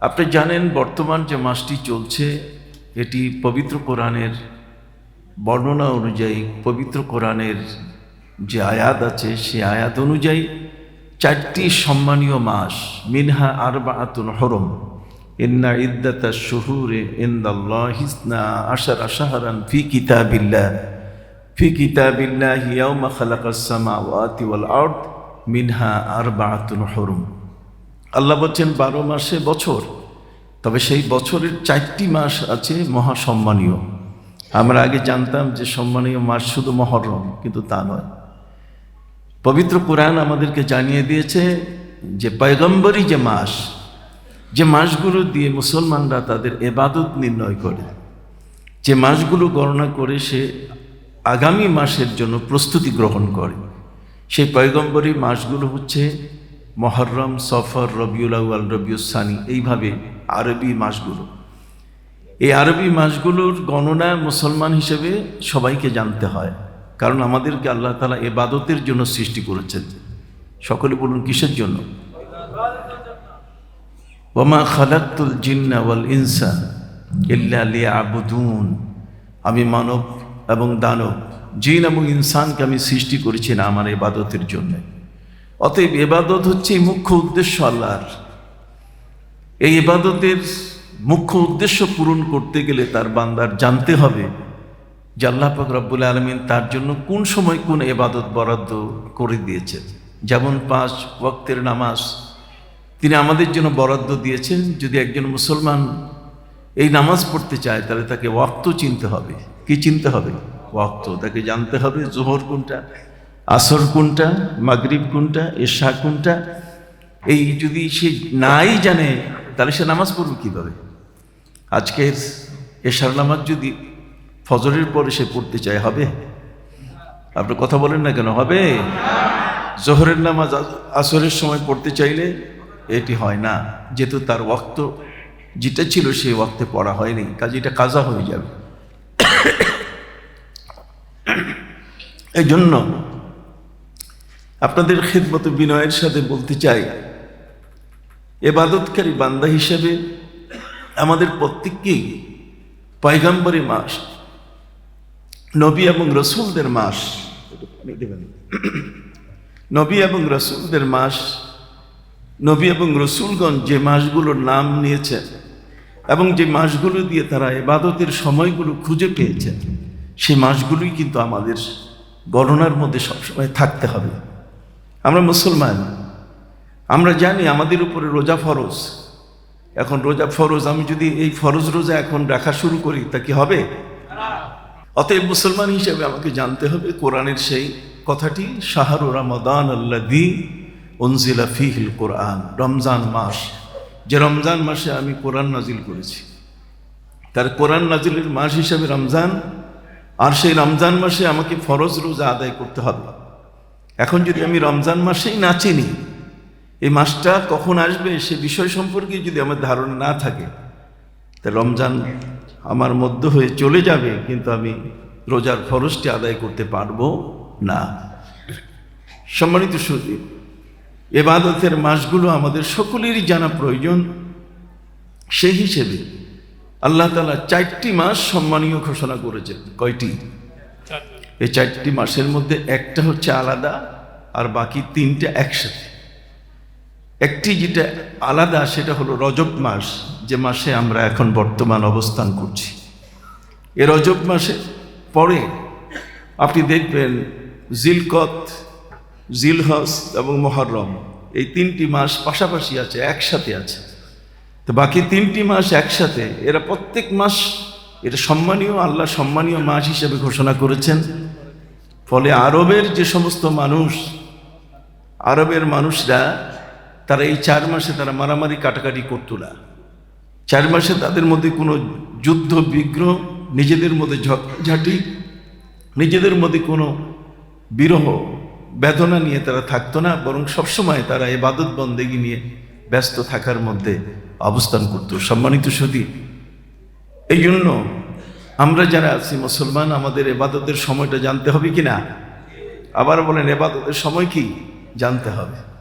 আপনি জানেন বর্তমান যে মাসটি চলছে, এটি পবিত্র কোরআনের বর্ণনা অনুযায়ী পবিত্র কোরআনের যে আয়াত আছে সে আয়াত অনুযায়ী চারটি সম্মানীয় মাস, মিনহা আরবাআতুন হরম। ইন্না ইদ্দাতা শুহুরে ইন্দাল্লাহ আশার আশাহারান ফি কিতাবিল্লাহ। ফি কিতাবিল্লাহ ইয়াউমা খালাকাস সামাওয়াতি ওয়াল আরদ, মিনহা আরবাআতুন হরম। আল্লাহ বলছেন বারো মাসে বছর। তবে সেই বছরের চারটি মাস আছে মহাসম্মানীয়। আমরা আগে জানতাম যে সম্মানীয় মাস শুধু মহরম, কিন্তু তা নয়। পবিত্র কোরআন আমাদেরকে জানিয়ে দিয়েছে যে পয়গম্বরী যে মাস, যে মাসগুলো দিয়ে মুসলমানরা তাদের এবাদত নির্ণয় করে, যে মাসগুলো গণনা করে সে আগামী মাসের জন্য প্রস্তুতি গ্রহণ করে। সেই পয়গম্বরী মাসগুলো হচ্ছে মহরম, সফর, রবিউল আউয়াল রবিউসানি এইভাবে আরবি মাসগুলো। এই আরবি মাসগুলোর গণনা মুসলমান হিসেবে সবাইকে জানতে হয়, কারণ আমাদেরকে আল্লাহ তালা এবাদতের জন্য সৃষ্টি করেছেন। সকলে বলুন, কিসের জন্য? ওমা খালাক্তুল জিন্না ওয়াল ইনসা ইল্লা আবুদুন আমি মানব এবং দানব, জিন এবং ইনসানকে আমি সৃষ্টি করেছি না আমার এবাদতের জন্য। অতএব এবাদত হচ্ছে এই মুখ্য উদ্দেশ্য আল্লাহর। এই এবাদতের মুখ্য উদ্দেশ্য পূরণ করতে গেলে তার বান্দার জানতে হবে যে আল্লাহ পাক রব্বুল আলমিন তার জন্য কোন সময় কোন এবাদত বরাদ্দ করে দিয়েছেন। যেমন পাঁচ ওয়াক্তের নামাজ, তিনি আমাদের জন্য বরাদ্দ দিয়েছেন। যদি একজন মুসলমান এই নামাজ পড়তে চায়, তাহলে তাকে ওয়াক্ত চিনতে হবে। কি চিনতে হবে? ওয়াক্ত। তাকে জানতে হবে জোহর কোনটা। আসর কোনটা, মাগরিব কোনটা, এশা কোনটা? এই যদি সে নাই জানে, তাহলে সে নামাজ পড়বে কীভাবে? আজকের এশার নামাজ যদি ফজরের পরে সে পড়তে চায়, হবে? আপনি কথা বলেন না কেন, হবে? জোহরের নামাজ আসরের সময় পড়তে চাইলে এটি হয় না, যেহেতু তার ওক্ত যেটা ছিল সেই ওক্তে পড়া হয়নি, কাজে এটা কাজা হয়ে যাবে। এই জন্য আপনাদের খেদমত বিনয়ের সাথে বলতে চাই, এবাদতকারী বান্দা হিসেবে আমাদের প্রত্যেককেই পয়গাম্বরী মাস, নবী এবং রসুলদের মাস, নবী এবং রসুলদের মাস, নবী এবং রসুলগঞ্জ যে মাসগুলোর নাম নিয়েছেন এবং যে মাসগুলো দিয়ে তারা এবাদতের সময়গুলো খুঁজে পেয়েছেন সেই মাসগুলোই কিন্তু আমাদের গণনার মধ্যে সবসময় থাকতে হবে। আমরা মুসলমান। আমরা জানি আমাদের উপরে রোজা ফরজ। এখন রোজা ফরজ, আমি যদি এই ফরজ রোজা এখন রাখা শুরু করি, তা কি হবে? অতএব মুসলমান হিসেবে আমাকে জানতে হবে কোরআনের সেই কথাটি, শাহরু রমাদান আল্লাদি অনজিলা ফিহিল কোরআন, রমজান মাস। যে রমজান মাসে আমি কোরআন নাজিল করেছি। তার কোরআন নাজিলের মাস হিসেবে রমজান, আর সেই রমজান মাসে আমাকে ফরজ রোজা আদায় করতে হবে। এখন যদি আমি রমজান মাসেই না চিনি, এই মাসটা কখন আসবে সে বিষয় সম্পর্কে যদি আমার ধারণা না থাকে, তা রমজান আমার মধ্য হয়ে চলে যাবে, কিন্তু আমি রোজার ফরজটি আদায় করতে পারব না। সম্মানিত সতীপ এবাদতের মাসগুলো আমাদের সকলেরই জানা প্রয়োজন। সেই হিসেবে আল্লাহ তালা চারটি মাস সম্মানীয় ঘোষণা করেছেন। কয়টি? এই চারটি মাসের মধ্যে একটা হচ্ছে আলাদা আর বাকি তিনটা একসাথে। একটি যেটা আলাদা, সেটা হলো রজব মাস, যে মাসে আমরা এখন বর্তমান অবস্থান করছি। এ রজব মাসে পরে আপনি দেখবেন জিলকত জিলহস এবং মহরম, এই তিনটি মাস পাশাপাশি আছে, একসাথে আছে। তো বাকি তিনটি মাস একসাথে, এরা প্রত্যেক মাস, এটা সম্মানীয়, আল্লাহ সম্মানীয় মাস হিসেবে ঘোষণা করেছেন। ফলে আরবের যে সমস্ত মানুষ, আরবের মানুষরা, তারা এই চার মাসে তারা মারামারি কাটাকাটি করতো না। চার মাসে তাদের মধ্যে কোনো যুদ্ধ, বিগ্রহ, নিজেদের মধ্যে ঝাঁটি, নিজেদের মধ্যে কোনো বিরহ, বেদনা নিয়ে তারা থাকতো না, বরং সবসময় তারা এবাদত বন্দেগী নিয়ে ব্যস্ত থাকার মধ্যে অবস্থান করত। সম্মানিত সতী এই জন্য আমরা যারা আছি মুসলমান, আমাদের এবাদতের সময়টা জানতে হবে কি না আবার বলেন, এবাদতের সময় কি? জানতে হবে।